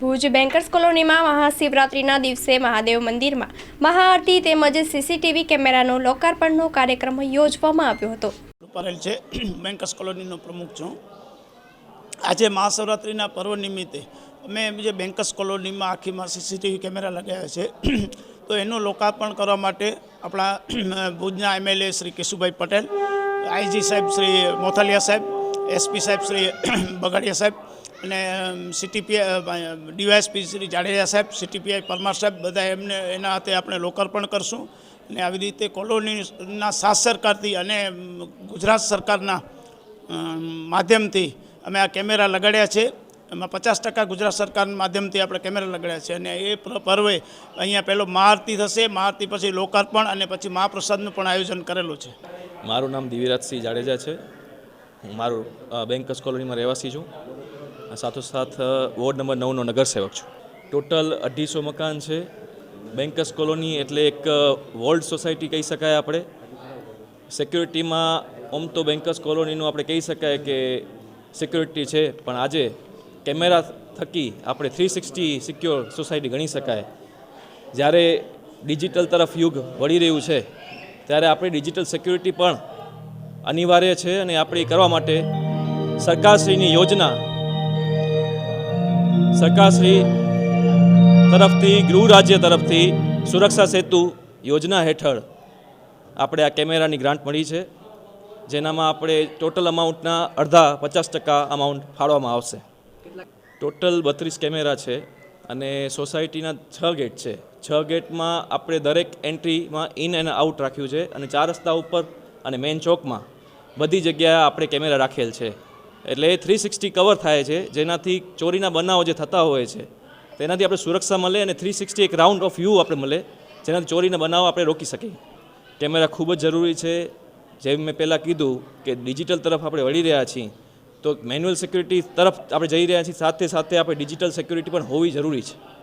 Bhuj bankers કોલોનીમાં મહાશિવરાત્રિના દિવસે મહાદેવ મંદિરમાં મહાઆરતી તેમજ સીસીટીવી કેમેરાનો લોકાર્પણનો કાર્યક્રમ યોજવામાં આવ્યો હતો. પરેલ છે. બેન્કર્સ કોલોનીનો પ્રમુખ છું. આજે મહાશિવરાત્રિના પર્વ નિમિત્તે અમે જે બેન્કર્સ કોલોનીમાં આખીમાં સીસીટીવી કેમેરા લગાવ્યા છે, તો એનું લોકાર્પણ કરવા માટે આપણા ભુજના એમએલએ શ્રી કેશુભાઈ પટેલ, આઈજી સાહેબ શ્રી મોથલિયા સાહેબ, એસપી સાહેબ શ્રી બગાડિયા સાહેબ અને સીટીપીઆઈ ડીવાયએસપી શ્રી જાડેજા સાહેબ સીટીપીઆઈ પરમાર સાહેબ બધા એમને એના હાથે આપણે લોકાર્પણ કરશું. અને આવી રીતે કોલોનીના સાત સરકારથી અને ગુજરાત સરકારના માધ્યમથી અમે આ કેમેરા લગાડ્યા છે. એમાં પચાસ ટકા ગુજરાત સરકારના માધ્યમથી આપણે કેમેરા લગાડ્યા છે. અને એ પર્વે અહીંયા પહેલો મહાઆરતી થશે. મહાઆરતી પછી લોકાર્પણ અને પછી મહાપ્રસાદનું પણ આયોજન કરેલું છે. મારું નામ દિવ્યરાજસિંહ જાડેજા છે. હું મારું અ, બેન્કસ કોલોનીમાં રહેવાસી છું. સાથોસાથ વોર્ડ નંબર નવનો નગરસેવક છું. ટોટલ અઢીસો મકાન છે. બેન્કર્સ કોલોની એટલે એક વોલ્ડ સોસાયટી કહી શકાય આપણે. સિક્યુરિટીમાં ઓમ તો બેન્કર્સ કોલોનીનું આપણે કહી શકાય કે સિક્યુરિટી છે, પણ આજે કેમેરા થકી આપણે થ્રી સિક્સટી સિક્યોર સોસાયટી ગણી શકાય. જ્યારે ડિજિટલ તરફ યુગ વળી રહ્યું છે, ત્યારે આપણે ડિજિટલ સિક્યુરિટી પણ અનિવાર્ય છે અને આપણે કરવા માટે સરકારશ્રીની યોજના સરકારશ્રી તરફથી, ગૃહ રાજ્ય તરફથી સુરક્ષા સેતુ યોજના હેઠળ આપણે આ કેમેરાની ગ્રાન્ટ મળી છે, જેનામાં આપણે ટોટલ અમાઉન્ટના અડધા પચાસ ટકા અમાઉન્ટ ફાળવામાં આવશે. ટોટલ બત્રીસ કેમેરા છે અને સોસાયટીના છ ગેટ છે. છ ગેટમાં આપણે દરેક એન્ટ્રીમાં ઇન એન્ડ આઉટ રાખ્યું છે અને ચાર રસ્તા ઉપર અને મેઇન ચોકમાં બધી જગ્યાએ આપણે કેમેરા રાખેલ છે. એટલે એ થ્રી સિક્સટી કવર થાય છે, જેનાથી ચોરીના બનાવો જે થતા હોય છે, તેનાથી આપણે સુરક્ષા મળે અને થ્રી સિક્સટી એક રાઉન્ડ ઓફ વ્યૂ આપણે મળે, જેનાથી ચોરીના બનાવો આપણે રોકી શકીએ. કેમેરા ખૂબ જ જરૂરી છે. જેમ મેં પહેલાં કીધું કે ડિજિટલ તરફ આપણે વળી રહ્યા છીએ, તો મેન્યુઅલ સિક્યુરિટી તરફ આપણે જઈ રહ્યા છીએ, સાથે સાથે આપણે ડિજિટલ સિક્યુરિટી પણ હોવી જરૂરી છે.